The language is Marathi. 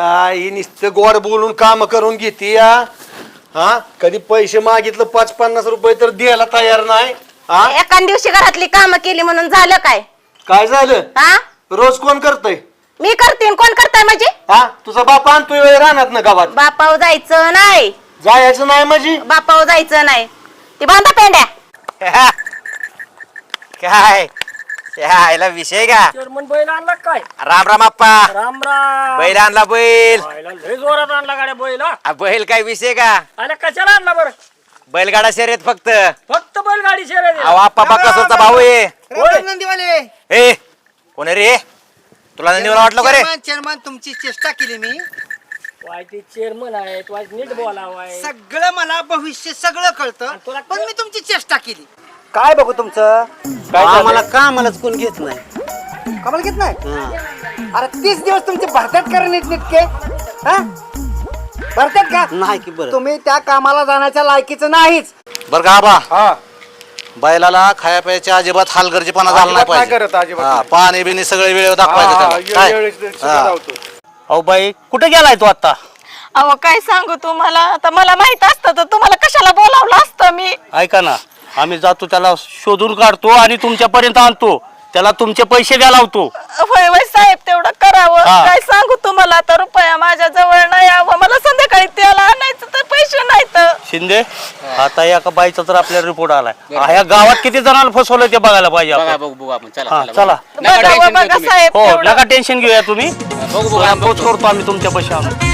काय ही नुसतं गोड बोलून काम करून घेते या हा? कधी पैसे मागितलं पाच पन्नास रुपये तर द्यायला तयार नाही हा? एका दिवशी घरातली कामं केली म्हणून झालं काय? काय झालं? हा? रोज कोण करतय? मी करते कोण करताय म्हणजे हा? तुझा बाप आणतोय वेळ राहणार ना गावात? बापाव जायचं नाही. जायचं नाही म्हणजे बापाव जायचं नाही. ती बांधा पेंड्या. काय? यायला विषय का? चेअरमन बैल आणला काय? राम राम आप्पा राम राम. बैल आणला बैल. लय जोरात आणला गाड्या बैल. हा. आ, बैल काय विषय का? आला कशाला आणला बरं? बैलगाडा शर्यत फक्त. फक्त बैलगाडी शर्यत आप्पा बाकासोरचा भाऊ आहे. राम नंदीवाले. ए कोण आहे रे? तुला नंदीवाला वाटलं का रे? चेअरमन चेअरमन तुमची चेष्टा केली मी. चेअरमन आहे. नीट बोलावाय. सगळं मला भविष्य सगळं कळतं तुला पण मी तुमची चेष्टा केली. काय बघू तुमचं? आम्हाला कामालाच कोण घेत नाही. कमाल घेत नाही? अरे तीस दिवस तुमचे भरतात का रे नीटनेटके हा? भरतात का? नाही की बरं. तुम्ही त्या कामाला जाण्याच्या लायकीचं नाहीच. बर का आबा? हा. बैलाला खाया प्यायच्या अजिबात हालगर्जीपणा झाला नाही अजिबात नाही करत, पाहिजे अजिबात हा, नाही. पाणी बिणी सगळे वेळेवर दाखवायचं हा, त्याला. काय? हा. अहो बाई कुठे गेलाय तू आता? अहो काय सांगू तुम्हाला? आता मला माहीत असतं तर तुम्हाला कशाला बोलावलं असतं मी? ऐका ना. आम्ही जातो त्याला शोधून काढतो आणि तुमच्यापर्यंत आणतो. त्याला तुमचे पैसे द्या लावतो. होय होय साहेब तेवढं करावं. हा. काय सांगू तुम्हाला? आता रुपया माझ्या जवळ नाही यावं. मला संध्याकाळी त्याला आणायचं तर पैसे नाहीत. शिंदे आता एका बाईचा तर आपल्याला रिपोर्ट आलाय. हा, या गावात किती जणांना फसवलं ते बघायला पाहिजे आपण. बघू बघू आपण. चला हा, चला चला. बघा बघा साहेब हो तेवढं. नका टेन्शन घेऊया तुम्ही. बघू बघू. करतो आम्ही तुमच्या पैसे आणू